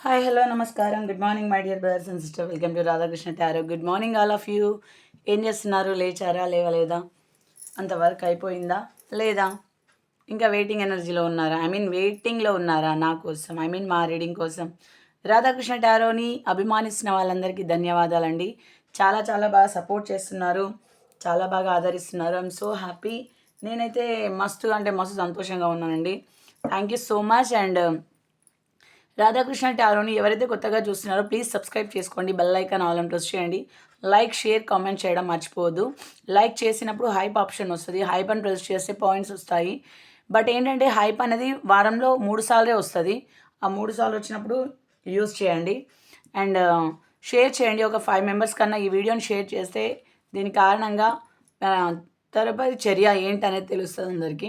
Hi hello నమస్కారం. Good morning my dear brothers and sister welcome to Radhakrishna tarot good morning all of you ఏం చేస్తున్నారు? లేచారా? లేవలేదా? అంత work అయిపోయిందా? లేదా? ఇంకా వెయిటింగ్ ఎనర్జీలో ఉన్నారా? ఐ మీన్ వెయిటింగ్లో ఉన్నారా నా కోసం? ఐ మీన్ మా రీడింగ్ కోసం. రాధాకృష్ణ టారోని అభిమానిస్తున్న వాళ్ళందరికీ ధన్యవాదాలండి. చాలా చాలా బాగా సపోర్ట్ చేస్తున్నారు. చాలా బాగా ఆదరిస్తున్నారు. ఐఎమ్ సో హ్యాపీ నేనైతే మస్తు అంటే మస్తు సంతోషంగా ఉన్నానండి. Thank you so much and Radhakrishna టారోని ఎవరైతే కొత్తగా చూస్తున్నారో ప్లీజ్ సబ్స్క్రైబ్ చేసుకోండి. బెల్ ఐకాన్ ఆల్ ప్రెస్ చేయండి. లైక్ షేర్ కామెంట్ చేయడం మర్చిపోవద్దు. లైక్ చేసినప్పుడు హైప్ ఆప్షన్ వస్తుంది. హైప్ అని ప్రెస్ చేస్తే పాయింట్స్ వస్తాయి. బట్ ఏంటంటే హైప్ అనేది వారంలో మూడు సార్లే వస్తుంది. ఆ మూడు సార్లు వచ్చినప్పుడు యూస్ చేయండి. అండ్ షేర్ uh, చేయండి. ఒక ఫైవ్ మెంబర్స్ కన్నా ఈ వీడియోని షేర్ చేస్తే దీని కారణంగా తరపతి తదుపరి చర్య ఏంటనేది తెలుస్తుంది అందరికీ.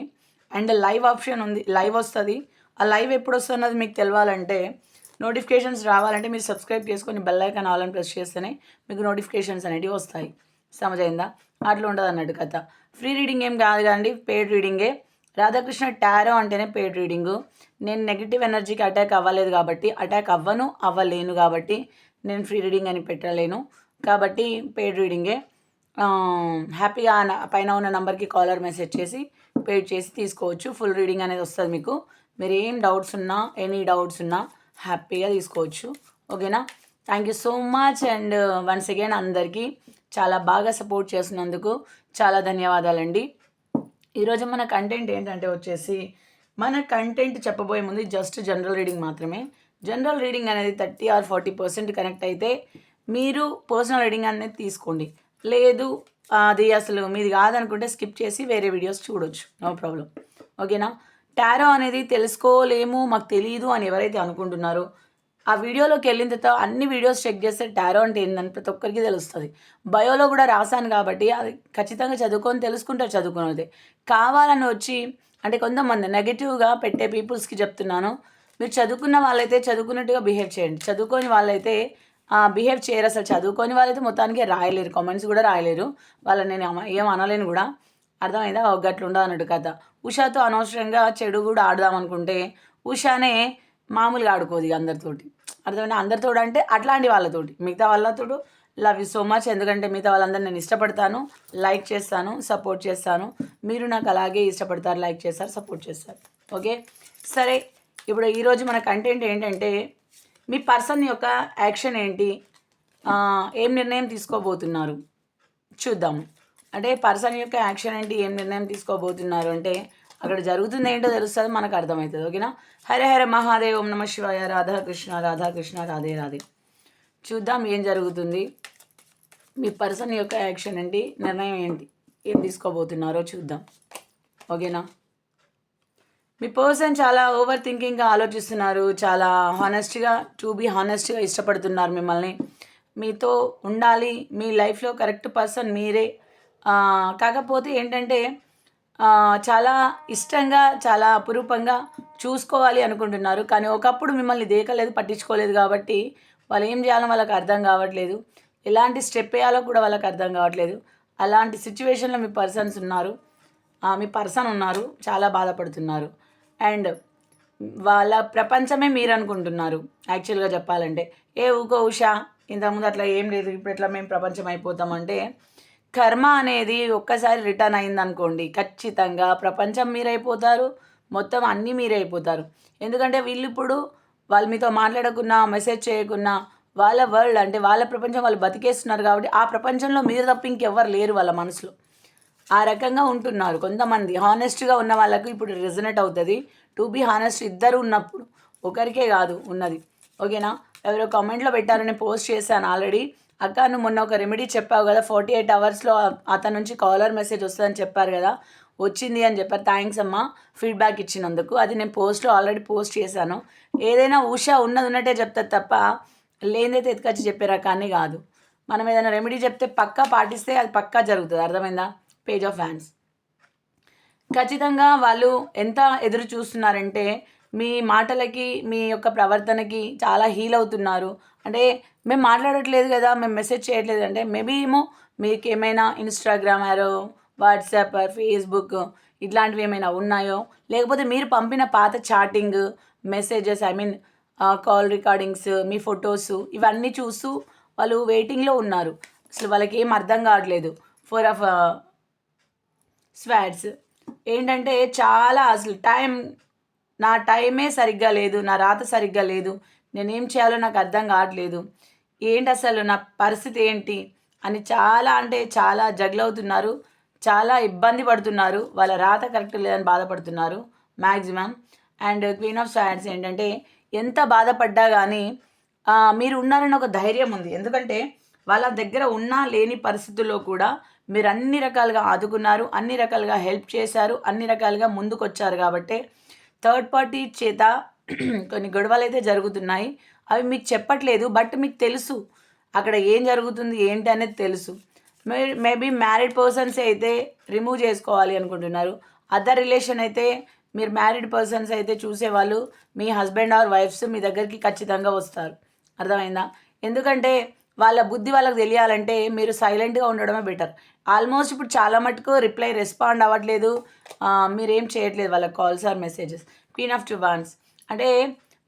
అండ్ లైవ్ ఆప్షన్ ఉంది లైవ్ వస్తుంది. ఆ లైవ్ ఎప్పుడు వస్తున్నది మీకు తెలవాలంటే నోటిఫికేషన్స్ రావాలంటే మీరు సబ్స్క్రైబ్ చేసుకొని బెల్ ఐకాన్ ఆల్ అని ప్రెస్ చేస్తేనే మీకు నోటిఫికేషన్స్ అనేటివి వస్తాయి. సమజైందా? అట్లా ఉండదు అన్నట్టు కథ. ఫ్రీ రీడింగ్ ఏం కాదు కదండి పెయిడ్ రీడింగే రాధాకృష్ణ టారో అంటేనే పెయిడ్ రీడింగు నేను నెగిటివ్ ఎనర్జీకి అటాక్ అవ్వలేదు కాబట్టి అటాక్ అవ్వను అవ్వలేను కాబట్టి నేను ఫ్రీ రీడింగ్ అని పెట్టలేను. కాబట్టి పెయిడ్ రీడింగే హ్యాపీగా పైన ఉన్న నెంబర్కి కాలర్ మెసేజ్ చేసి పేడ్ చేసి తీసుకోవచ్చు. ఫుల్ రీడింగ్ అనేది వస్తుంది మీకు. మీరు ఏం డౌట్స్ ఉన్నా ఎనీ డౌట్స్ ఉన్నా హ్యాపీగా తీసుకోవచ్చు. ఓకేనా thank you so much and once again అందరికీ చాలా బాగా సపోర్ట్ చేస్తున్నందుకు చాలా ధన్యవాదాలండి. ఈరోజు మన కంటెంట్ ఏంటంటే వచ్చేసి మన కంటెంట్ చెప్పబోయే ముందు జస్ట్ జనరల్ రీడింగ్ మాత్రమే. జనరల్ రీడింగ్ అనేది thirty or forty percent connect అయితే మీరు పర్సనల్ రీడింగ్ అనేది తీసుకోండి. లేదు అది అసలు మీది కాదనుకుంటే స్కిప్ చేసి వేరే వీడియోస్ చూడొచ్చు. నో ప్రాబ్లం ఓకేనా టారో అనేది తెలుసుకోలేము మాకు తెలియదు అని ఎవరైతే అనుకుంటున్నారో ఆ వీడియోలోకి వెళ్ళిన తర్వాత అన్ని వీడియోస్ చెక్ చేస్తే టారో అంటే ఏందని ప్రతి ఒక్కరికి తెలుస్తుంది. బయోలో కూడా రాశాను కాబట్టి అది ఖచ్చితంగా చదువుకొని తెలుసుకుంటారు చదువుకున్నది. కావాలని వచ్చి అంటే కొంతమంది నెగిటివ్గా పెట్టే పీపుల్స్కి చెప్తున్నాను మీరు చదువుకున్న వాళ్ళైతే చదువుకున్నట్టుగా బిహేవ్ చేయండి. చదువుకొని వాళ్ళైతే బిహేవ్ చేయరు అసలు. చదువుకొని వాళ్ళైతే మొత్తానికి రాయలేరు. కామెంట్స్ కూడా రాయలేరు. వాళ్ళని నేను ఏం అనలేను కూడా. అర్థమైందా? ఒక ఉండదు అన్నట్టు కథ. ఉషాతో అనవసరంగా చెడు కూడా ఆడదాం అనుకుంటే ఉషానే మామూలుగా ఆడుకోదు ఇక అందరితోటి. అర్థమైనా అందరితో అంటే అట్లాంటి వాళ్ళతోటి. మిగతా వాళ్ళతో లవ్ యూ సో మచ్. ఎందుకంటే మిగతా వాళ్ళందరూ నేను ఇష్టపడతాను లైక్ చేస్తాను సపోర్ట్ చేస్తాను. మీరు నాకు అలాగే ఇష్టపడతారు లైక్ చేస్తారు సపోర్ట్ చేస్తారు. ఓకే? సరే. ఇప్పుడు ఈరోజు మన కంటెంట్ ఏంటంటే మీ పర్సన్ యొక్క యాక్షన్ ఏంటి? ఏం నిర్ణయం తీసుకోబోతున్నారు? చూద్దాము. అంటే పర్సన్ యొక్క యాక్షన్ ఏంటి ఏం నిర్ణయం తీసుకోబోతున్నారు అంటే అక్కడ జరుగుతుంది ఏంటో తెలుస్తుంది మనకు అర్థమవుతుంది. ఓకేనా? హరే హరే మహాదేవ్ ఓం నమ శివాయ రాధాకృష్ణ రాధాకృష్ణ రాధే రాధే. చూద్దాం ఏం జరుగుతుంది. మీ పర్సన్ యొక్క యాక్షన్ ఏంటి నిర్ణయం ఏంటి ఏం తీసుకోబోతున్నారో చూద్దాం. ఓకేనా? మీ పర్సన్ చాలా ఓవర్ థింకింగ్గా ఆలోచిస్తున్నారు చాలా హానెస్ట్గా టు బీ హానెస్ట్గా ఇష్టపడుతున్నారు మిమ్మల్ని. మీతో ఉండాలి మీ లైఫ్లో కరెక్ట్ పర్సన్ మీరే. కాకపోతే ఏంటంటే చాలా ఇష్టంగా చాలా అపురూపంగా చూసుకోవాలి అనుకుంటున్నారు. కానీ ఒకప్పుడు మిమ్మల్ని దేకలేదు పట్టించుకోలేదు కాబట్టి వాళ్ళు ఏం చేయాలో వాళ్ళకి అర్థం కావట్లేదు. ఎలాంటి స్టెప్ వేయాలో కూడా వాళ్ళకి అర్థం కావట్లేదు. అలాంటి సిచ్యువేషన్లో మీ పర్సన్స్ ఉన్నారు. మీ పర్సన్ ఉన్నారు. చాలా బాధపడుతున్నారు. అండ్ వాళ్ళ ప్రపంచమే మీరు అనుకుంటున్నారు యాక్చువల్గా చెప్పాలంటే. ఏ ఊకో ఉషా ఇంతకుముందు అట్లా ఏం లేదు ఇప్పుడు ఎట్లా మేము ప్రపంచం అయిపోతామంటే కర్మ అనేది ఒక్కసారి రిటర్న్ అయిందనుకోండి ఖచ్చితంగా ప్రపంచం మీరైపోతారు మొత్తం అన్నీ మీరైపోతారు. అయిపోతారు ఎందుకంటే వీళ్ళు ఇప్పుడు వాళ్ళు మీతో మాట్లాడకున్నా మెసేజ్ చేయకున్నా వాళ్ళ వరల్డ్ అంటే వాళ్ళ ప్రపంచం వాళ్ళు బతికేస్తున్నారు కాబట్టి ఆ ప్రపంచంలో మీరు తప్ప ఇంకెవ్వరు లేరు వాళ్ళ మనసులో. ఆ రకంగా ఉంటున్నారు కొంతమంది. హానెస్ట్గా ఉన్న వాళ్ళకు ఇప్పుడు రిజనెట్ అవుతుంది. టు బీ హానెస్ట్ ఇద్దరు ఉన్నప్పుడు ఒకరికే కాదు ఉన్నది. ఓకేనా? ఎవరో కామెంట్లో పెట్టారని పోస్ట్ చేశాను ఆల్రెడీ అక్క నువ్వు మొన్న ఒక రెమెడీ చెప్పావు కదా ఫార్టీ ఎయిట్ అవర్స్లో అతని నుంచి కాలర్ మెసేజ్ వస్తుందని చెప్పారు కదా వచ్చింది అని చెప్పారు. థ్యాంక్స్ అమ్మా ఫీడ్బ్యాక్ ఇచ్చినందుకు. అది నేను పోస్ట్లో ఆల్రెడీ పోస్ట్ చేశాను. ఏదైనా ఉషా ఉన్నది ఉన్నట్టే చెప్తారు తప్ప లేనిదైతే ఎత్తుకొచ్చి చెప్పే రకాన్ని కాదు. మనం ఏదైనా రెమెడీ చెప్తే పక్కా పాటిస్తే అది పక్కా జరుగుతుంది. అర్థమైందా? పేజ్ ఆఫ్ ఫ్యాన్స్ ఖచ్చితంగా వాళ్ళు ఎంత ఎదురు చూస్తున్నారంటే మీ మాటలకి మీ యొక్క ప్రవర్తనకి చాలా హీల్ అవుతున్నారు. అంటే మేము మాట్లాడట్లేదు కదా మేము మెసేజ్ చేయట్లేదు అంటే మేబీ ఏమో మీకు ఏమైనా ఇన్స్టాగ్రామ్ ఆరో వాట్సాప్ ఫేస్బుక్ ఇట్లాంటివి ఏమైనా ఉన్నాయో? లేకపోతే మీరు పంపిన పాత chatting messages I mean call recordings me photos ఇవన్నీ చూస్తూ వాళ్ళు వెయిటింగ్లో ఉన్నారు. అసలు వాళ్ళకి ఏం అర్థం కావట్లేదు. ఫోర్ ఆఫ్ స్వాట్స్ ఏంటంటే చాలా అసలు టైం నా టైమే సరిగ్గా లేదు నా రాత సరిగ్గా లేదు. నేనేం చేయాలో నాకు అర్థం కావట్లేదు. ఏంటి అసలు నా పరిస్థితి ఏంటి? అని చాలా అంటే చాలా జగ్లవుతున్నారు చాలా ఇబ్బంది పడుతున్నారు. వాళ్ళ రాత కరెక్ట్ లేదని బాధపడుతున్నారు maximum and queen of science ఏంటంటే ఎంత బాధపడ్డా కానీ మీరు ఉన్నారని ఒక ధైర్యం ఉంది. ఎందుకంటే వాళ్ళ దగ్గర ఉన్నా లేని పరిస్థితుల్లో కూడా మీరు అన్ని రకాలుగా ఆదుకున్నారు అన్ని రకాలుగా హెల్ప్ చేశారు అన్ని రకాలుగా ముందుకొచ్చారు కాబట్టి థర్డ్ పార్టీ చేత కొన్ని గొడవలు అయితే జరుగుతున్నాయి. అవి మీకు చెప్పట్లేదు బట్ మీకు తెలుసు అక్కడ ఏం జరుగుతుంది ఏంటి అనేది తెలుసు. మే- మేబీ మ్యారీడ్ పర్సన్స్ అయితే రిమూవ్ చేసుకోవాలి అనుకుంటున్నారు. అదర్ రిలేషన్ అయితే మీరు మ్యారీడ్ పర్సన్స్ అయితే చూసేవాళ్ళు మీ హస్బెండ్ ఆర్ వైఫ్స్ మీ దగ్గరికి ఖచ్చితంగా వస్తారు. అర్థమైందా? ఎందుకంటే వాళ్ళ బుద్ధి వాళ్ళకి తెలియాలంటే మీరు సైలెంట్గా ఉండడమే బెటర్. ఆల్మోస్ట్ ఇప్పుడు చాలా మటుకు రిప్లై రెస్పాండ్ అవ్వట్లేదు. మీరేం చేయట్లేదు వాళ్ళ calls or messages. Queen of wands అంటే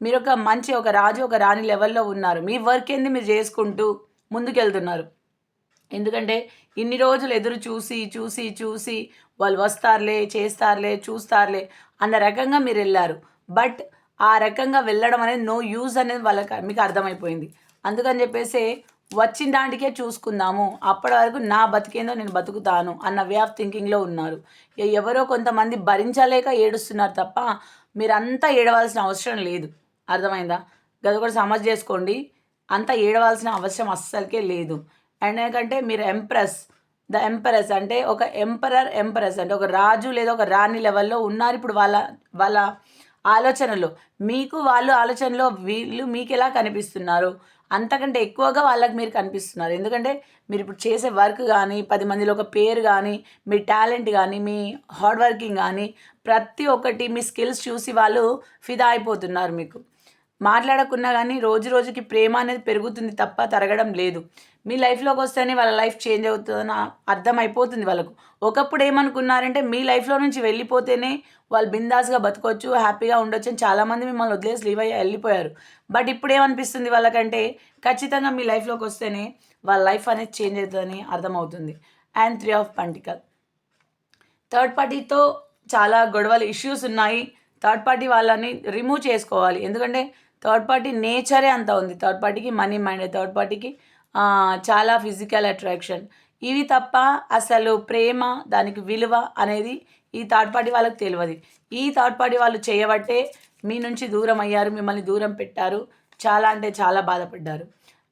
మీరు ఒక మంచి ఒక రాజు ఒక రాణి లెవెల్లో ఉన్నారు. మీ వర్క్ ఏంది మీరు చేసుకుంటూ ముందుకెళ్తున్నారు? ఎందుకంటే ఇన్ని రోజులు ఎదురు చూసి చూసి చూసి వాళ్ళు వస్తారులే చేస్తారులే చూస్తారులే అన్న రకంగా మీరు వెళ్ళారు. బట్ ఆ రకంగా వెళ్ళడం అనేది నో యూజ్ అనేది వాళ్ళకి మీకు అర్థమైపోయింది. అందుకని చెప్పేసి వచ్చిన దాంటికే చూసుకుందాము. అప్పటి వరకు నా బతికేందో నేను బతుకుతాను అన్న వే ఆఫ్ థింకింగ్లో ఉన్నారు. ఎవరో కొంతమంది భరించలేక ఏడుస్తున్నారు తప్ప మీరంతా ఏడవలసిన అవసరం లేదు. అర్థమైందా? గది కూడా సమజ్ చేసుకోండి. అంత ఏడవలసిన అవసరం అస్సలకే లేదు. అండ్ ఎందుకంటే మీరు ఎంప్రెస్ ద ఎంపరస్ అంటే ఒక ఎంపరర్ ఎంపరస్ అంటే ఒక రాజు లేదా ఒక రాణి లెవెల్లో ఉన్నారు ఇప్పుడు వాళ్ళ వాళ్ళ ఆలోచనలో. మీకు వాళ్ళు ఆలోచనలో వీళ్ళు మీకు ఎలా కనిపిస్తున్నారు? అంతకంటే ఎక్కువగా వాళ్ళకి మీరు కనిపిస్తున్నారు. ఎందుకంటే మీరు ఇప్పుడు చేసే వర్క్ కానీ పది మందిలో ఒక పేరు కానీ మీ టాలెంట్ కానీ మీ హార్డ్ వర్కింగ్ కానీ ప్రతి ఒక్కటి మీ స్కిల్స్ చూసి వాళ్ళు ఫిదా అయిపోతున్నారు మీకు. మాట్లాడకున్నా కానీ రోజు రోజుకి ప్రేమ అనేది పెరుగుతుంది తప్ప తరగడం లేదు. మీ లైఫ్లోకి వస్తేనే వాళ్ళ లైఫ్ చేంజ్ అవుతుందని అర్థం అయిపోతుంది వాళ్ళకు. ఒకప్పుడు ఏమనుకున్నారంటే మీ లైఫ్లో నుంచి వెళ్ళిపోతేనే వాళ్ళు బిందాస్గా బతకొచ్చు హ్యాపీగా ఉండొచ్చు అని చాలామంది మిమ్మల్ని వదిలేసి లీవ్ అయ్యి వెళ్ళిపోయారు. బట్ ఇప్పుడు ఏమనిపిస్తుంది వాళ్ళకంటే ఖచ్చితంగా మీ లైఫ్లోకి వస్తేనే వాళ్ళ లైఫ్ అనేది చేంజ్ అవుతుందని అర్థమవుతుంది. And three of pentacle. Third పార్టీతో చాలా గొడవలు ఇష్యూస్ ఉన్నాయి. థర్డ్ పార్టీ వాళ్ళని రిమూవ్ చేసుకోవాలి. ఎందుకంటే థర్డ్ పార్టీ నేచరే అంత ఉంది. థర్డ్ పార్టీకి మనీ మైండ్ థర్డ్ పార్టీకి చాలా ఫిజికల్ అట్రాక్షన్ ఇవి తప్ప అసలు ప్రేమ దానికి విలువ అనేది ఈ థర్డ్ పార్టీ వాళ్ళకి తెలియదు. ఈ థర్డ్ పార్టీ వాళ్ళు చేయబట్టే మీ నుంచి దూరం అయ్యారు మిమ్మల్ని దూరం పెట్టారు. చాలా అంటే చాలా బాధపడ్డారు.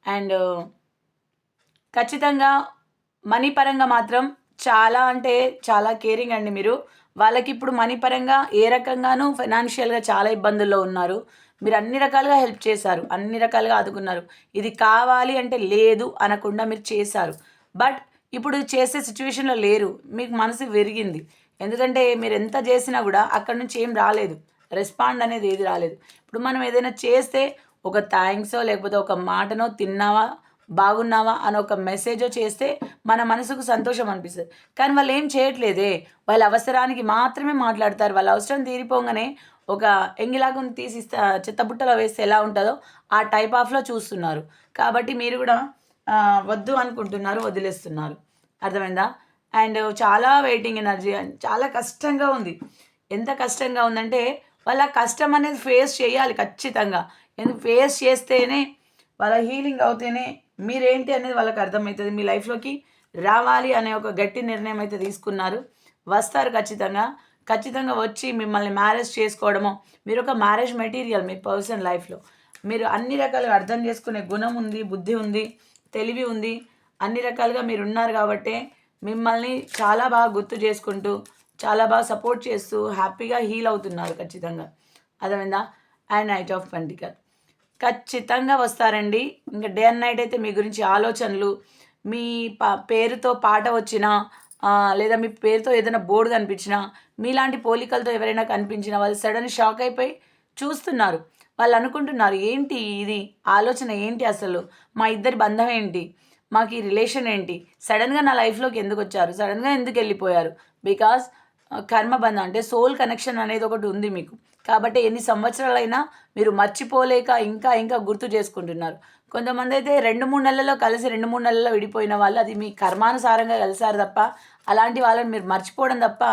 అండ్ ఖచ్చితంగా మనీ పరంగా మాత్రం చాలా అంటే చాలా కేరింగ్ అండి మీరు. వాళ్ళకి ఇప్పుడు మనీ పరంగా ఏ రకంగానూ ఫైనాన్షియల్గా చాలా ఇబ్బందుల్లో ఉన్నారు. మీరు అన్ని రకాలుగా హెల్ప్ చేశారు అన్ని రకాలుగా ఆదుకున్నారు. ఇది కావాలి అంటే లేదు అనకుండా మీరు చేశారు. బట్ ఇప్పుడు చేసే సిచ్యువేషన్లో లేరు మీకు మనసు విరిగింది. ఎందుకంటే మీరు ఎంత చేసినా కూడా అక్కడ నుంచి ఏం రాలేదు. రెస్పాండ్ అనేది ఏది రాలేదు. ఇప్పుడు మనం ఏదైనా చేస్తే ఒక థ్యాంక్సో లేకపోతే ఒక మాటనో తిన్నావా బాగున్నావా అని ఒక మెసేజో చేస్తే మన మనసుకు సంతోషం అనిపిస్తుంది. కానీ వాళ్ళు ఏం చేయట్లేదే. వాళ్ళ అవసరానికి మాత్రమే మాట్లాడతారు. వాళ్ళ అవసరం తీరిపోగానే ఒక ఎంగిలాగుని తీసి చెత్తబుట్టలో వేస్తే ఎలా ఉంటుందో ఆ టైప్ ఆఫ్లో చూస్తున్నారు. కాబట్టి మీరు కూడా వద్దు అనుకుంటున్నారు వదిలేస్తున్నారు. అర్థమైందా? అండ్ చాలా వెయిటింగ్ ఎనర్జీ చాలా కష్టంగా ఉంది. ఎంత కష్టంగా ఉందంటే వాళ్ళ కష్టం అనేది ఫేస్ చేయాలి ఖచ్చితంగా. ఎందుకు ఫేస్ చేస్తేనే వాళ్ళ హీలింగ్ అవుతేనే మీరేంటి అనేది వాళ్ళకి అర్థమవుతుంది మీ లైఫ్లోకి రావాలి అనే ఒక గట్టి నిర్ణయం అయితే తీసుకున్నారు. వస్తారు ఖచ్చితంగా. ఖచ్చితంగా వచ్చి మిమ్మల్ని మ్యారేజ్ చేసుకోవడము మీరు ఒక మ్యారేజ్ మెటీరియల్ మీ పర్సన్ లైఫ్లో. మీరు అన్ని రకాలుగా అర్థం చేసుకునే గుణం ఉంది బుద్ధి ఉంది తెలివి ఉంది అన్ని రకాలుగా మీరు ఉన్నారు కాబట్టి మిమ్మల్ని చాలా బాగా గుర్తు చేసుకుంటూ చాలా బాగా సపోర్ట్ చేస్తూ హ్యాపీగా హీల్ అవుతున్నారు ఖచ్చితంగా. అర్థమైందా? అండ్ నైట్ ఆఫ్ పండికల్ ఖచ్చితంగా వస్తారండి. ఇంకా డే అండ్ నైట్ అయితే మీ గురించి ఆలోచనలు మీ పా పేరుతో పాట వచ్చినా లేదా మీ పేరుతో ఏదైనా బోర్డు కనిపించినా మీలాంటి పోలికలతో ఎవరైనా కనిపించినా వాళ్ళు సడన్ షాక్ అయిపోయి చూస్తున్నారు. వాళ్ళు అనుకుంటున్నారు ఏంటి ఇది? ఆలోచన ఏంటి అసలు? మా ఇద్దరి బంధం ఏంటి? మాకు ఈ రిలేషన్ ఏంటి? సడన్గా నా లైఫ్లోకి ఎందుకు వచ్చారు? సడన్గా ఎందుకు వెళ్ళిపోయారు? బికాస్ కర్మబంధం అంటే సోల్ కనెక్షన్ అనేది ఒకటి ఉంది మీకు. కాబట్టి ఎన్ని సంవత్సరాలైనా మీరు మర్చిపోలేక ఇంకా ఇంకా గుర్తు చేసుకుంటున్నారు. కొంతమంది అయితే రెండు మూడు నెలల్లో కలిసి రెండు మూడు నెలల్లో విడిపోయిన వాళ్ళు అది మీ కర్మానుసారంగా కలిసారు తప్ప అలాంటి వాళ్ళని మీరు మర్చిపోవడం తప్ప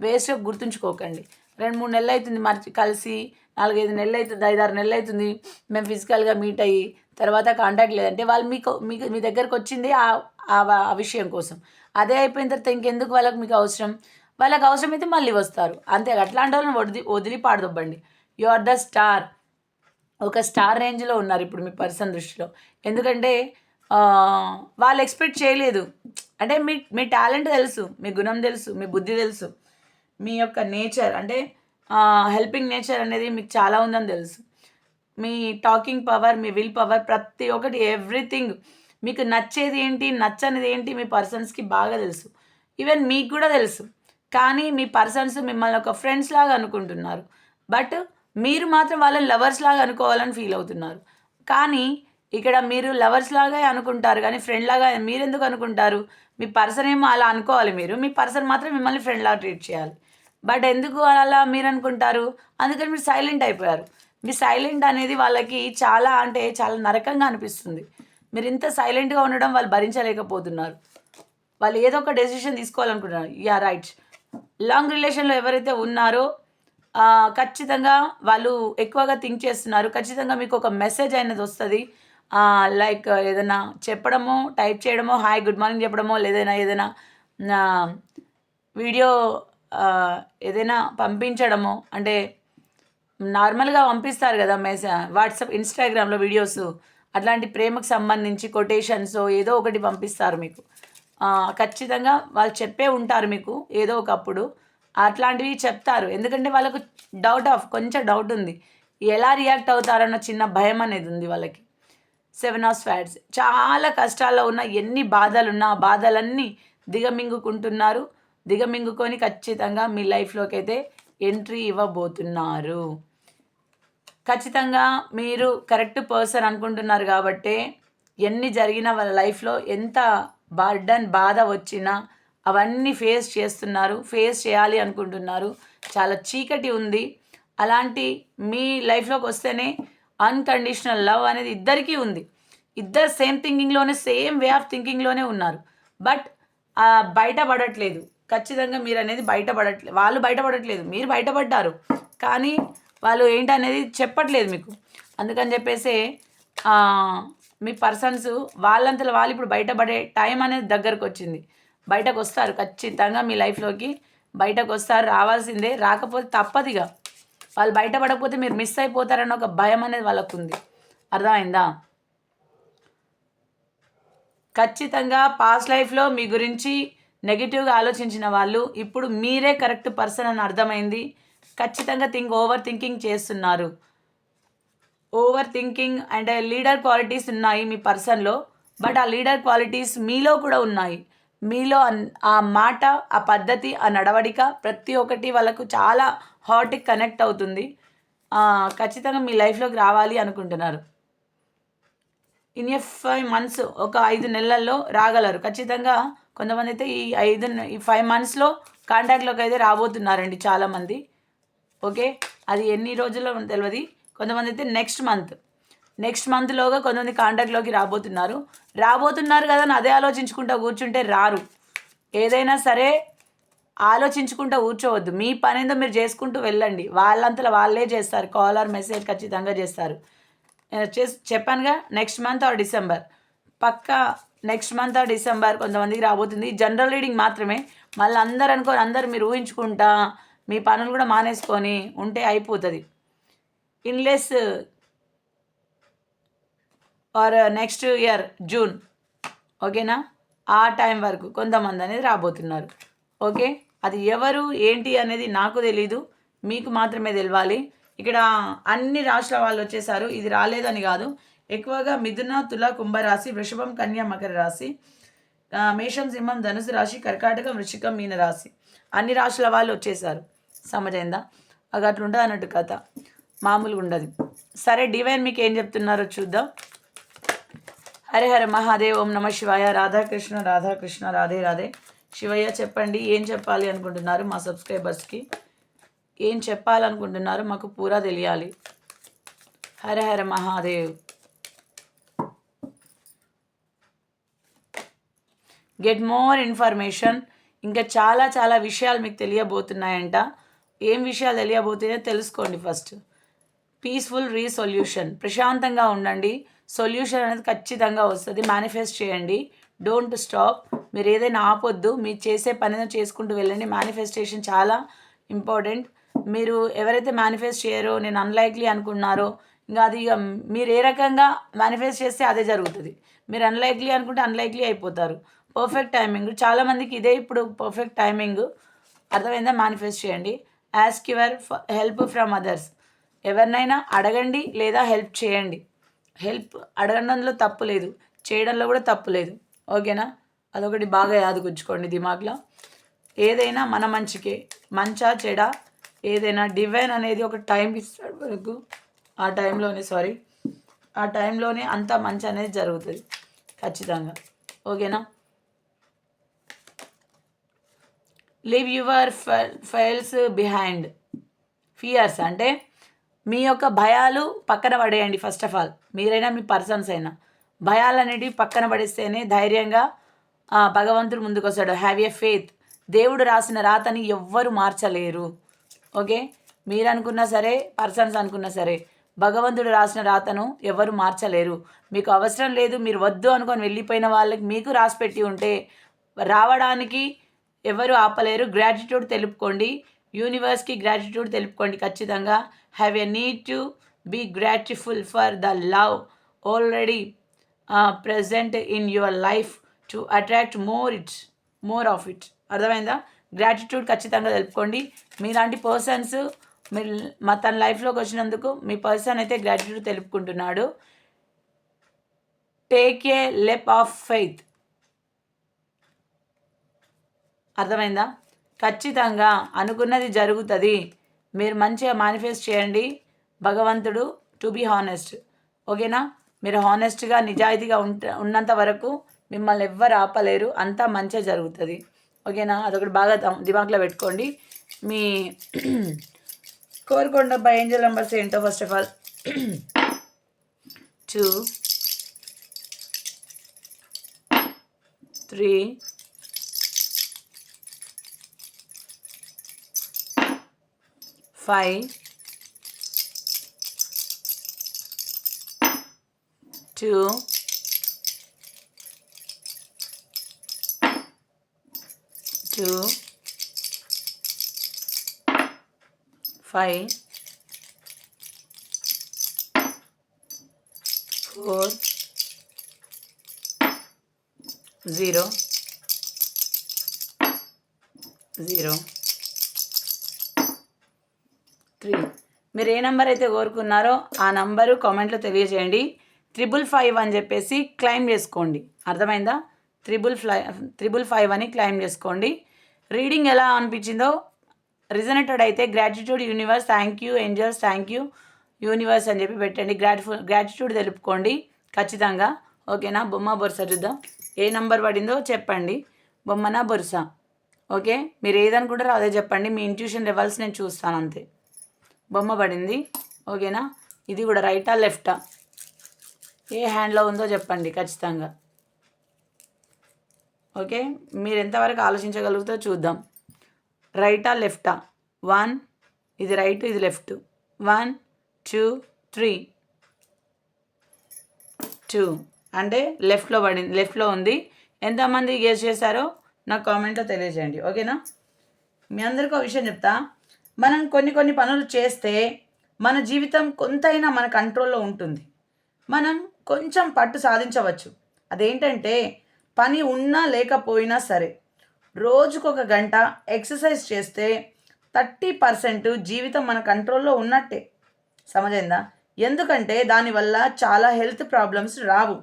వేస్ట్గా గుర్తుంచుకోకండి. రెండు మూడు నెలలు అవుతుంది మర్చి కలిసి నాలుగైదు నెలలు అవుతుంది ఐదారు నెలలు అవుతుంది మేము ఫిజికల్గా మీట్ అయ్యి తర్వాత కాంటాక్ట్ లేదంటే వాళ్ళు మీకు మీకు మీ దగ్గరకు వచ్చింది ఆ- ఆ ఆ విషయం కోసం. అదే అయిపోయిన తర్వాత ఇంకెందుకు వాళ్ళకి మీకు అవసరం? వాళ్ళకి అవసరమైతే మళ్ళీ వస్తారు. అంతే అట్లాంటి వాళ్ళని వదిలి వదిలి పాడదొబ్బండి. యు ఆర్ ద స్టార్ ఒక స్టార్ రేంజ్లో ఉన్నారు ఇప్పుడు మీ పర్సన్ దృష్టిలో. ఎందుకంటే వాళ్ళు ఎక్స్పెక్ట్ చేయలేదు. అంటే మీ మీ టాలెంట్ తెలుసు మీ గుణం తెలుసు మీ బుద్ధి తెలుసు మీ యొక్క నేచర్ అంటే హెల్పింగ్ నేచర్ అనేది మీకు చాలా ఉందని తెలుసు. మీ టాకింగ్ పవర్ మీ విల్ పవర్ ప్రతి ఒక్కటి ఎవ్రీథింగ్ మీకు నచ్చేది ఏంటి నచ్చనిది ఏంటి మీ పర్సన్స్కి బాగా తెలుసు. ఈవెన్ మీకు కూడా తెలుసు. కానీ మీ పర్సన్స్ మిమ్మల్ని ఒక ఫ్రెండ్స్ లాగా అనుకుంటున్నారు. బట్ మీరు మాత్రం వాళ్ళని లవర్స్ లాగా అనుకోవాలని ఫీల్ అవుతున్నారు. కానీ ఇక్కడ మీరు లవర్స్ లాగా అనుకుంటారు కానీ ఫ్రెండ్ లాగా మీరు ఎందుకు అనుకుంటారు? మీ పర్సన్ ఏమో అలా అనుకోవాలి మీరు. మీ పర్సన్ మాత్రం మిమ్మల్ని ఫ్రెండ్ లాగా ట్రీట్ చేయాలి. బట్ ఎందుకు అలా మీరు అనుకుంటారు? అందుకని మీరు సైలెంట్ అయిపోయారు. మీ సైలెంట్ అనేది వాళ్ళకి చాలా అంటే చాలా నరకంగా అనిపిస్తుంది. మీరు ఇంత సైలెంట్గా ఉండడం వాళ్ళు భరించలేకపోతున్నారు. వాళ్ళు ఏదో ఒక డెసిషన్ తీసుకోవాలనుకుంటున్నారు. యా రైట్ లాంగ్ రిలేషన్లో ఎవరైతే ఉన్నారో ఖచ్చితంగా వాళ్ళు ఎక్కువగా థింక్ చేస్తున్నారు. ఖచ్చితంగా మీకు ఒక మెసేజ్ అనేది వస్తుంది. లైక్ ఏదైనా చెప్పడమో టైప్ చేయడమో హాయ్ గుడ్ మార్నింగ్ చెప్పడమో లేదైనా ఏదైనా వీడియో ఏదైనా పంపించడమో అంటే నార్మల్గా పంపిస్తారు కదా మెసే వాట్సాప్ ఇన్స్టాగ్రామ్లో వీడియోస్. అట్లాంటి ప్రేమకు సంబంధించి కొటేషన్స్ ఏదో ఒకటి పంపిస్తారు మీకు. ఖచ్చితంగా వాళ్ళు చెప్పే ఉంటారు మీకు ఏదో ఒకప్పుడు. అట్లాంటివి చెప్తారు. ఎందుకంటే వాళ్ళకు డౌట్ ఆఫ్ కొంచెం డౌట్ ఉంది. ఎలా రియాక్ట్ అవుతారన్న చిన్న భయం అనేది ఉంది వాళ్ళకి. సెవెన్ ఆఫ్ ఫ్యాట్స్ చాలా కష్టాల్లో ఉన్న ఎన్ని బాధలు ఉన్నా ఆ బాధలన్నీ దిగమింగుకుంటున్నారు. దిగమింగుకొని ఖచ్చితంగా మీ లైఫ్లోకి అయితే ఎంట్రీ ఇవ్వబోతున్నారు. ఖచ్చితంగా మీరు కరెక్ట్ పర్సన్ అనుకుంటున్నారు కాబట్టి ఎన్ని జరిగినా వాళ్ళ లైఫ్లో ఎంత బర్డన్ బాధ వచ్చినా అవన్నీ ఫేస్ చేస్తున్నారు ఫేస్ చేయాలి అనుకుంటున్నారు. చాలా చీకటి ఉంది. అలాంటి మీ లైఫ్లోకి వస్తేనే అన్కండిషనల్ లవ్ అనేది ఇద్దరికీ ఉంది. ఇద్దరు సేమ్ థింకింగ్లోనే సేమ్ వే ఆఫ్ థింకింగ్లోనే ఉన్నారు. బట్ బయటపడట్లేదు. ఖచ్చితంగా మీరు అనేది బయటపడట్లేదు వాళ్ళు బయటపడట్లేదు. మీరు బయటపడ్డారు. కానీ వాళ్ళు ఏంటనేది చెప్పట్లేదు మీకు. అందుకని చెప్పేసి మీ పర్సన్స్ వాళ్ళంతలో వాళ్ళు ఇప్పుడు బయటపడే టైం అనేది దగ్గరకు వచ్చింది. బయటకు వస్తారు ఖచ్చితంగా మీ లైఫ్లోకి. బయటకు వస్తారు రావాల్సిందే. రాకపోతే తప్పదిగా వాళ్ళు బయటపడకపోతే మీరు మిస్ అయిపోతారన్న ఒక భయం అనేది వాళ్ళకు ఉంది అర్థమైందా? ఖచ్చితంగా పాస్ట్ లైఫ్లో మీ గురించి నెగిటివ్గా ఆలోచించిన వాళ్ళు ఇప్పుడు మీరే కరెక్ట్ పర్సన్ అని అర్థమైంది. ఖచ్చితంగా థింక్ ఓవర్ థింకింగ్ చేస్తున్నారు. Over thinking and leader qualities ఉన్నాయి మీ పర్సన్లో బట్ ఆ లీడర్ క్వాలిటీస్ మీలో కూడా ఉన్నాయి. మీలో అన్- ఆ మాట ఆ పద్ధతి ఆ నడవడిక ప్రతి ఒక్కటి వాళ్ళకు చాలా హార్ట్కి కనెక్ట్ అవుతుంది. ఖచ్చితంగా మీ లైఫ్లోకి రావాలి అనుకుంటున్నారు. ఇన్ ఏ ఫైవ్ మంత్స్ ఒక ఐదు నెలల్లో రాగలరు. ఖచ్చితంగా కొంతమంది అయితే ఈ ఐదు ఈ ఫైవ్ మంత్స్లో కాంటాక్ట్లోకి అయితే రాబోతున్నారండి చాలామంది. ఓకే? అది ఎన్ని రోజుల్లో తెలియదు కొంతమంది అయితే నెక్స్ట్ మంత్ నెక్స్ట్ మంత్లోగా కొంతమంది కాంటాక్ట్లోకి రాబోతున్నారు. రాబోతున్నారు కదా అని అదే ఆలోచించుకుంటూ కూర్చుంటే రారు. ఏదైనా సరే ఆలోచించుకుంటూ కూర్చోవద్దు. మీ పని ఏందో మీరు చేసుకుంటూ వెళ్ళండి. వాళ్ళంతలో వాళ్ళే చేస్తారు. కాల్ ఆర్ మెసేజ్ ఖచ్చితంగా చేస్తారు. చేసి చెప్పానుగా నెక్స్ట్ మంత్ ఆర్ డిసెంబర్ పక్కా నెక్స్ట్ మంత్ ఆర్ డిసెంబర్ కొంతమందికి రాబోతుంది. జనరల్ రీడింగ్ మాత్రమే. మళ్ళీ అందరు అనుకొని అందరు మీరు ఊహించుకుంటా మీ పనులు కూడా మానేసుకొని ఉంటే అయిపోతుంది. Unless or next year June ఓకేనా ఆ టైం వరకు కొంతమంది అనేది రాబోతున్నారు. ఓకే అది ఎవరు ఏంటి అనేది నాకు తెలీదు. మీకు మాత్రమే తెలియాలి ఇక్కడ అన్ని రాష్ట్రాల వాళ్ళు వచ్చేసారు. ఇది రాలేదని కాదు. ఎక్కువగా మిథున తుల కుంభరాశి వృషభం కన్యా మకర రాశి మేషం సింహం ధనుసు రాశి కర్కాటకం వృషికం మీన రాశి. అన్ని రాశుల వాళ్ళు వచ్చేసారు. సమజైందా? అది అట్లా అన్నట్టు కథ. మామూలుగా ఉండదు సరే డివైన్ మీకు ఏం చెప్తున్నారో చూద్దాం. హరే హరే మహాదేవ్ ఓం నమ శివాయ రాధాకృష్ణ రాధాకృష్ణ రాధే రాధే శివయ్య చెప్పండి ఏం చెప్పాలి అనుకుంటున్నారు మా సబ్స్క్రైబర్స్కి? ఏం చెప్పాలనుకుంటున్నారు మాకు పూరా తెలియాలి. Hare Hare Mahadev. Get more information ఇంకా చాలా చాలా విషయాలు మీకు తెలియబోతున్నాయంట. ఏం విషయాలు తెలియబోతున్నాయో తెలుసుకోండి ఫస్ట్. Peaceful resolution. ప్రశాంతంగా ఉండండి. సొల్యూషన్ అనేది ఖచ్చితంగా వస్తుంది. మేనిఫెస్ట్ చేయండి. Don't stop. మీరు ఏదైనా ఆపొద్దు. మీరు చేసే పనిని చేసుకుంటూ వెళ్ళండి. మేనిఫెస్టేషన్ చాలా ఇంపార్టెంట్. మీరు ఎవరైతే మేనిఫెస్ట్ చేయరో నేను అన్లైక్లీ అనుకున్నారో ఇంకా అది ఇక మీరు ఏ రకంగా మేనిఫెస్ట్ చేస్తే అదే జరుగుతుంది. మీరు అన్లైక్లీ అనుకుంటే అన్లైక్లీ అయిపోతారు. Perfect timing. చాలామందికి ఇదే ఇప్పుడు పర్ఫెక్ట్ టైమింగ్. అర్థమైందా? మేనిఫెస్ట్ చేయండి. Ask your help from others. ఎవరినైనా అడగండి లేదా హెల్ప్ చేయండి. హెల్ప్ అడగడంలో తప్పు లేదు. చేయడంలో కూడా తప్పు లేదు. ఓకేనా? అదొకటి బాగా యాదగుచ్చుకోండి దిమాగ్లో. ఏదైనా మన మంచికే. మంచా చెడ ఏదైనా డివైన్ అనేది ఒక టైం ఇస్తాడు మనకు. ఆ టైంలోనే సారీ. ఆ టైంలోనే అంతా మంచి అనేది జరుగుతుంది. ఖచ్చితంగా. ఓకేనా? Live your files behind fears అంటే మీ యొక్క భయాలు పక్కన పడేయండి ఫస్ట్ ఆఫ్ ఆల్ మీరైనా మీ పర్సన్స్ అయినా. భయాలనేటివి పక్కన పడేస్తేనే ధైర్యంగా భగవంతుడు ముందుకు వస్తాడు హ్యావ్ ఎ ఫేత్ దేవుడు రాసిన రాతని ఎవ్వరు మార్చలేరు. ఓకే మీరు అనుకున్నా సరే పర్సన్స్ అనుకున్నా సరే భగవంతుడు రాసిన రాతను ఎవరు మార్చలేరు. మీకు అవసరం లేదు మీరు వద్దు అనుకొని వెళ్ళిపోయిన వాళ్ళకి మీకు రాసిపెట్టి ఉంటే రావడానికి ఎవరు ఆపలేరు. గ్రాటిట్యూడ్ తెలుపుకోండి. యూనివర్స్కి గ్రాటిట్యూడ్ తెలుపుకోండి. ఖచ్చితంగా have a need to be grateful for the love already present in your life to attract more it more of it అర్థమైందా? గ్రాటిట్యూడ్ ఖచ్చితంగా తెలుపుకోండి. మీలాంటి పర్సన్స్ మీరు మా తన లైఫ్లోకి వచ్చినందుకు మీ పర్సన్ అయితే gratitude తెలుపుకుంటున్నాడు. Take a leap of faith అర్థమైందా? ఖచ్చితంగా అనుకున్నది జరుగుతుంది. మీరు మంచిగా మేనిఫెస్ట్ చేయండి. భగవంతుడు టు బీ హానెస్ట్ ఓకేనా? మీరు హానెస్ట్గా నిజాయితీగా ఉంట ఉన్నంత వరకు మిమ్మల్ని ఎవ్వరు ఆపలేరు. అంతా మంచిగా జరుగుతుంది. ఓకేనా? అదొకటి బాగా దిమాగ్లో పెట్టుకోండి. మీ కోరుకోండి అబ్బాయి ఏంజల్ నెంబర్స్ ఏంటో first of all two three five, two, two, five, four, zero, zero. మీరు ఏ నెంబర్ అయితే కోరుకున్నారో ఆ నంబరు కామెంట్లో తెలియజేయండి. త్రిబుల్ ఫైవ్ అని చెప్పేసి క్లైమ్ చేసుకోండి. అర్థమైందా? త్రిబుల్ ఫ్లై త్రిబుల్ ఫైవ్ అని క్లైమ్ చేసుకోండి. రీడింగ్ ఎలా అనిపించిందో? రిజనేటెడ్ అయితే gratitude universe thank you angels thank you universe అని చెప్పి పెట్టండి. గ్రాటిఫు గ్రాటిట్యూడ్ తెలుపుకోండి. ఖచ్చితంగా. ఓకేనా బొమ్మ బొరుస చూద్దాం. ఏ నంబర్ పడిందో చెప్పండి. బొమ్మనా బొరుస. ఓకే మీరు ఏదనుకుంటారో అదే చెప్పండి. మీ ఇంట్యూషన్ లెవెల్స్ నేను చూస్తాను అంతే. బొమ్మ పడింది. ఓకేనా? ఇది కూడా రైటా లెఫ్టా? ఏ హ్యాండ్లో ఉందో చెప్పండి ఖచ్చితంగా. ఓకే? మీరు ఎంతవరకు ఆలోచించగలుగుతో చూద్దాం. రైటా లెఫ్టా? వన్ ఇది రైట్ ఇది left. One two three. Two. అంటే లెఫ్ట్లో పడింది లెఫ్ట్లో ఉంది. ఎంతమంది గేస్ చేశారో నాకు కామెంట్లో తెలియజేయండి. ఓకేనా? మీ అందరికీ ఒక విషయం చెప్తా. మనం కొన్ని కొన్ని పనులు చేస్తే మన జీవితం కొంతైనా మన కంట్రోల్లో ఉంటుంది. మనం కొంచెం పట్టు సాధించవచ్చు. అదేంటంటే పని ఉన్నా లేకపోయినా సరే రోజుకొక గంట ఎక్సర్సైజ్ చేస్తే థర్టీ పర్సెంట్ జీవితం మన కంట్రోల్లో ఉన్నట్టే. సమజైందా? ఎందుకంటే దానివల్ల చాలా హెల్త్ ప్రాబ్లమ్స్ రావు.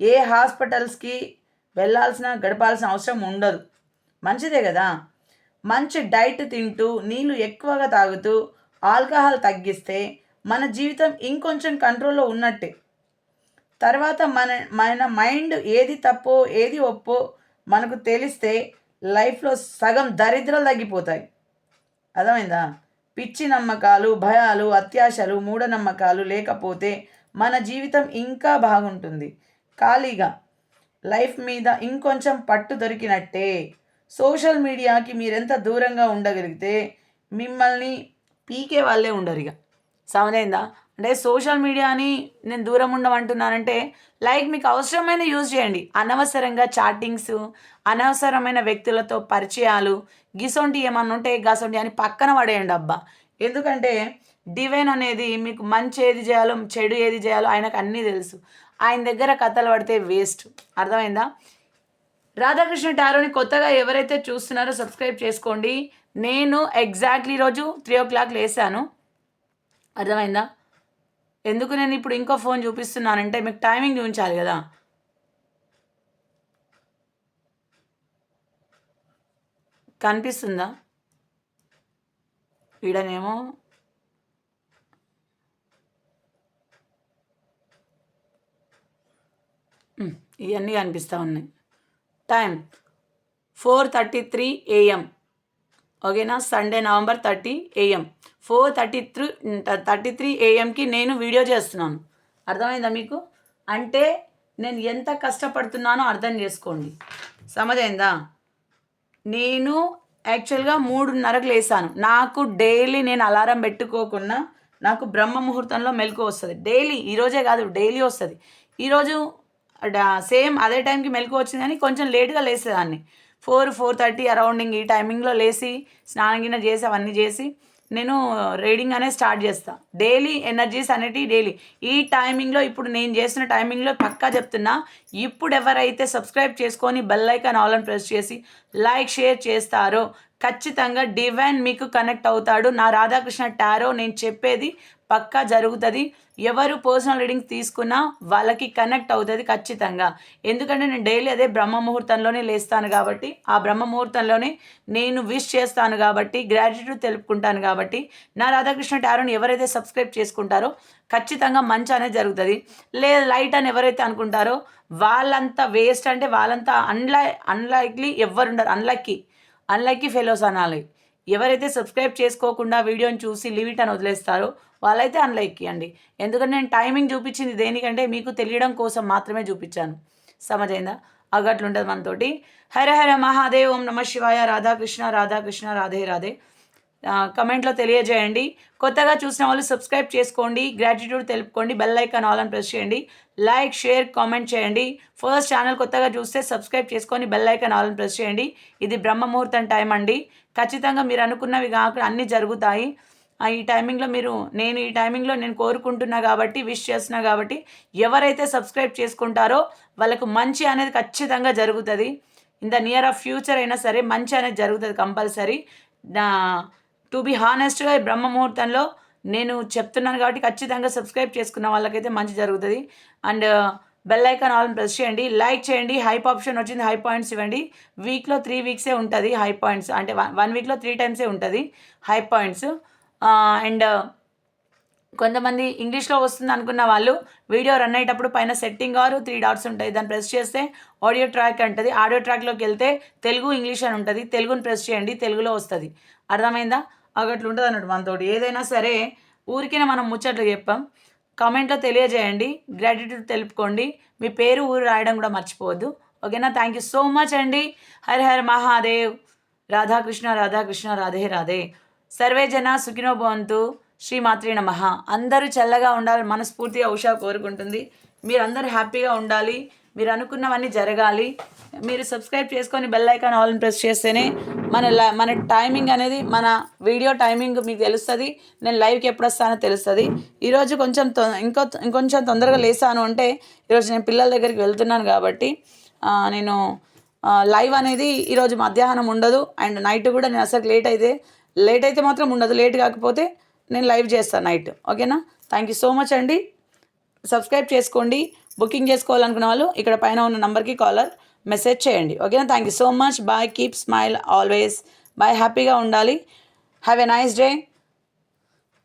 ఏ హాస్పిటల్స్కి వెళ్ళాల్సిన గడపాల్సిన అవసరం ఉండదు. మంచిదే కదా? మంచి డైట్ తింటూ నీళ్ళు ఎక్కువగా తాగుతూ ఆల్కహాల్ తగ్గిస్తే మన జీవితం ఇంకొంచెం కంట్రోల్లో ఉన్నట్టే. తర్వాత మన మన మైండ్ ఏది తప్పో ఏది ఒప్పో మనకు తెలిస్తే లైఫ్లో సగం దరిద్రలు తగ్గిపోతాయి. అర్థమైందా? పిచ్చి నమ్మకాలు భయాలు అత్యాశలు మూఢనమ్మకాలు లేకపోతే మన జీవితం ఇంకా బాగుంటుంది. ఖాళీగా లైఫ్ మీద ఇంకొంచెం పట్టు దొరికినట్టే. సోషల్ మీడియాకి మీరెంత దూరంగా ఉండగలిగితే మిమ్మల్ని పీకే వాళ్ళే ఉండరు ఇక. సమదైందా అంటే సోషల్ మీడియాని నేను దూరం ఉండమంటున్నానంటే లైక్ మీకు అవసరమైన యూజ్ చేయండి. అనవసరంగా చాటింగ్స్ అనవసరమైన వ్యక్తులతో పరిచయాలు గిసొంటి ఏమన్నా ఉంటే గసొంటి అని పక్కన పడేయండి అబ్బా. ఎందుకంటే డివైన్ అనేది మీకు మంచి ఏది చేయాలో చెడు ఏది చేయాలో ఆయనకు అన్నీ తెలుసు. ఆయన దగ్గర కథలు పడితే వేస్ట్. అర్థమైందా? రాధాకృష్ణ టారోని కొత్తగా ఎవరైతే చూస్తున్నారో సబ్స్క్రైబ్ చేసుకోండి. నేను ఎగ్జాక్ట్లీ రోజు త్రీ ఓ క్లాక్ లేసాను. అర్థమైందా? ఎందుకు నేను ఇప్పుడు ఇంకో ఫోన్ చూపిస్తున్నానంటే మీకు టైమింగ్ చూపించాలి కదా. కనిపిస్తుందా? ఈడనేమో ఇవన్నీ కనిపిస్తూ ఉన్నాయి. Time four thirty three AM ఓకేనా Sunday November thirty AM four thirty three thirty three ఏఎంకి నేను వీడియో చేస్తున్నాను. అర్థమైందా మీకు? అంటే నేను ఎంత కష్టపడుతున్నానో అర్థం చేసుకోండి. సమజైందా? నేను యాక్చువల్గా మూడున్నరకు లేసాను. నాకు డైలీ నేను అలారం పెట్టుకోకుండా నాకు బ్రహ్మ ముహూర్తంలో మెలకు వస్తుంది. డైలీ ఈరోజే కాదు డైలీ వస్తుంది. ఈరోజు సేమ్ అదే టైంకి మెలకు వచ్చింది కానీ కొంచెం లేట్గా లేసేదాన్ని. ఫోర్ ఫోర్ థర్టీ అరౌండింగ్ ఈ టైమింగ్లో లేచి స్నానం గిన్నె చేసి అవన్నీ చేసి నేను రీడింగ్ అనేది స్టార్ట్ చేస్తాను డైలీ ఎనర్జీస్ అనేటివి డైలీ. ఈ టైమింగ్లో ఇప్పుడు నేను చేసిన టైమింగ్లో పక్కా చెప్తున్నా ఇప్పుడు ఎవరైతే సబ్స్క్రైబ్ చేసుకొని బెల్ ఐకాన్ ఆల్ ప్రెస్ చేసి లైక్ షేర్ చేస్తారో ఖచ్చితంగా డివైన్ మీకు కనెక్ట్ అవుతాడు. నా రాధాకృష్ణ టారో నేను చెప్పేది పక్కా జరుగుతుంది. ఎవరు పర్సనల్ రీడింగ్స్ తీసుకున్నా వాళ్ళకి కనెక్ట్ అవుతుంది ఖచ్చితంగా. ఎందుకంటే నేను డైలీ అదే బ్రహ్మ ముహూర్తంలోనే లేస్తాను కాబట్టి ఆ బ్రహ్మ ముహూర్తంలోనే నేను విష్ చేస్తాను కాబట్టి గ్రాటిట్యూడ్ తెలుపుకుంటాను కాబట్టి నా రాధాకృష్ణ టారోని ఎవరైతే సబ్స్క్రైబ్ చేసుకుంటారో ఖచ్చితంగా మంచి అనేది జరుగుతుంది. లేదు లైట్ అని ఎవరైతే అనుకుంటారో వాళ్ళంతా వేస్ట్ అంటే వాళ్ళంతా అన్లై అన్లైక్లీ ఎవరుండరు. అన్లక్కీ అన్లక్కీ ఫెలోస్ అనాలి. ఎవరైతే సబ్స్క్రైబ్ చేసుకోకుండా వీడియోని చూసి లిమిట్ అని వదిలేస్తారో వాళ్ళైతే అన్లైక్ అండి. ఎందుకంటే నేను టైమింగ్ చూపించింది దేనికంటే మీకు తెలియడం కోసం మాత్రమే చూపించాను. సమజైందా? అగట్లుంటుంది మనతోటి. హర హర మహాదేవ్ ఓం నమ శివాయ రాధాకృష్ణ రాధాకృష్ణ రాధే రాధే. కమెంట్లో తెలియజేయండి. కొత్తగా చూసిన వాళ్ళు సబ్స్క్రైబ్ చేసుకోండి. గ్రాటిట్యూడ్ తెలుపుకోండి. బెల్ ఐకాన్ ఆల్ అని ప్రెస్ చేయండి. లైక్ షేర్ కామెంట్ చేయండి. ఫస్ట్ ఛానల్ కొత్తగా చూస్తే సబ్స్క్రైబ్ చేసుకొని బెల్ ఐకాన్ ఆల్ ప్రెస్ చేయండి. ఇది బ్రహ్మముహూర్తం టైం అండి. ఖచ్చితంగా మీరు అనుకున్నవి కాకుండా అన్నీ జరుగుతాయి. ఈ టైమింగ్లో మీరు నేను ఈ టైమింగ్లో నేను కోరుకుంటున్నా కాబట్టి విష్ చేస్తున్నా కాబట్టి ఎవరైతే సబ్స్క్రైబ్ చేసుకుంటారో వాళ్ళకు మంచి అనేది ఖచ్చితంగా జరుగుతుంది. In the near of future అయినా సరే మంచి అనేది జరుగుతుంది కంపల్సరీ. టు బి హానెస్ట్గా ఈ బ్రహ్మ ముహూర్తంలో నేను చెప్తున్నాను కాబట్టి ఖచ్చితంగా సబ్స్క్రైబ్ చేసుకున్న వాళ్ళకైతే మంచి జరుగుతుంది. And bell icon all press చేయండి. లైక్ చేయండి. హైప్ ఆప్షన్ వచ్చింది. హై పాయింట్స్ ఇవ్వండి. వీక్లో త్రీ వీక్సే ఉంటుంది హై పాయింట్స్ అంటే వన్ వన్ వీక్లో త్రీ టైమ్సే ఉంటుంది హై పాయింట్స్ అండ్ కొంతమంది ఇంగ్లీష్లో వస్తుంది అనుకున్న వాళ్ళు వీడియో రన్ అయ్యేటప్పుడు పైన సెట్టింగ్ ఆరు త్రీ డాట్స్ ఉంటాయి. దాన్ని ప్రెస్ చేస్తే ఆడియో ట్రాక్ అంటుంది. ఆడియో ట్రాక్లోకి వెళ్తే తెలుగు ఇంగ్లీష్ అని ఉంటుంది. తెలుగుని ప్రెస్ చేయండి. తెలుగులో వస్తుంది. అర్థమైందా? అగట్లు ఉంటుంది అన్నట్టు మనతో ఏదైనా సరే ఊరికైనా మనం ముచ్చట్లు చెప్పాం. కామెంట్లో తెలియజేయండి. గ్రాటిట్యూడ్ తెలుపుకోండి. మీ పేరు ఊరు రాయడం కూడా మర్చిపోవద్దు. ఓకేనా? థ్యాంక్ యూ సో మచ్ అండి. హర్ హర్ మహాదేవ్. రాధాకృష్ణ రాధాకృష్ణ రాధే రాధే. సర్వే జన సుఖినో భవంతు. శ్రీమాత్రి నమ. అందరూ చల్లగా ఉండాలని మనస్ఫూర్తిగా ఉషా కోరుకుంటుంది. మీరందరూ హ్యాపీగా ఉండాలి. మీరు అనుకున్నవన్నీ జరగాలి. మీరు సబ్స్క్రైబ్ చేసుకొని బెల్ ఐకాన్ ఆల్ ప్రెస్ చేస్తేనే మన మన టైమింగ్ అనేది మన వీడియో టైమింగ్ మీకు తెలుస్తుంది. నేను లైవ్కి ఎప్పుడు వస్తానో తెలుస్తుంది. ఈరోజు కొంచెం ఇంకో ఇంకొంచెం తొందరగా లేసాను అంటే ఈరోజు నేను పిల్లల దగ్గరికి వెళ్తున్నాను కాబట్టి నేను లైవ్ అనేది ఈరోజు మధ్యాహ్నం ఉండదు. అండ్ నైట్ కూడా నేను అసలు లేట్ అయితే లేట్ అయితే మాత్రం ఉండదు. లేట్ కాకపోతే నేను లైవ్ చేస్తాను నైట్ ఓకేనా? థ్యాంక్ యూ సో మచ్ అండి. సబ్స్క్రైబ్ చేసుకోండి. బుకింగ్ చేసుకోవాలనుకున్న వాళ్ళు ఇక్కడ పైన ఉన్న నెంబర్కి కాలర్ మెసేజ్ చేయండి. ఓకేనా? Thank you so much bye keep smile always bye హ్యాపీగా ఉండాలి. హ్యావ్ ఎ నైస్ డే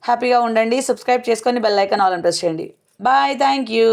హ్యాపీగా ఉండండి. సబ్స్క్రైబ్ చేసుకొని బెల్ ఐకాన్ ఆల్ ప్రెస్ చేయండి. Bye thank you